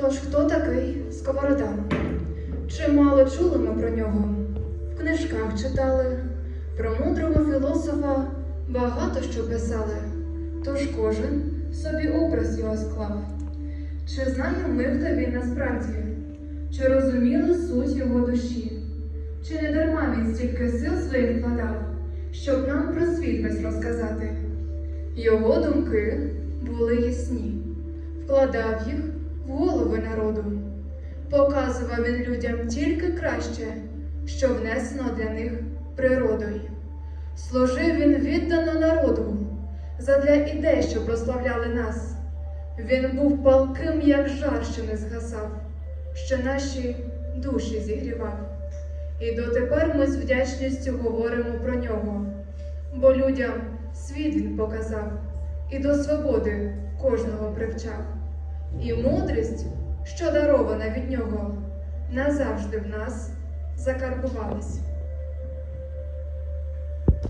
Тож хто такий Сковорода? Чимало чули ми про нього, в книжках читали, про мудрого філософа багато що писали, тож кожен собі образ його склав. Чи знаємо ми, хто він насправді, чи розуміли суть його душі, чи не дарма він стільки сил своїх вкладав, щоб нам про світ весь розказати? Його думки були ясні, вкладав їх народу. Показував він людям тільки краще, що внесено для них природою. Служив він віддано народу, задля ідей, що прославляли нас. Він був палким, як жар, що не згасав, що наші душі зігрівав. І дотепер ми з вдячністю говоримо про нього, бо людям світ він показав і до свободи кожного привчав. І мудрість, що дарована від нього, назавжди в нас закарбувалась.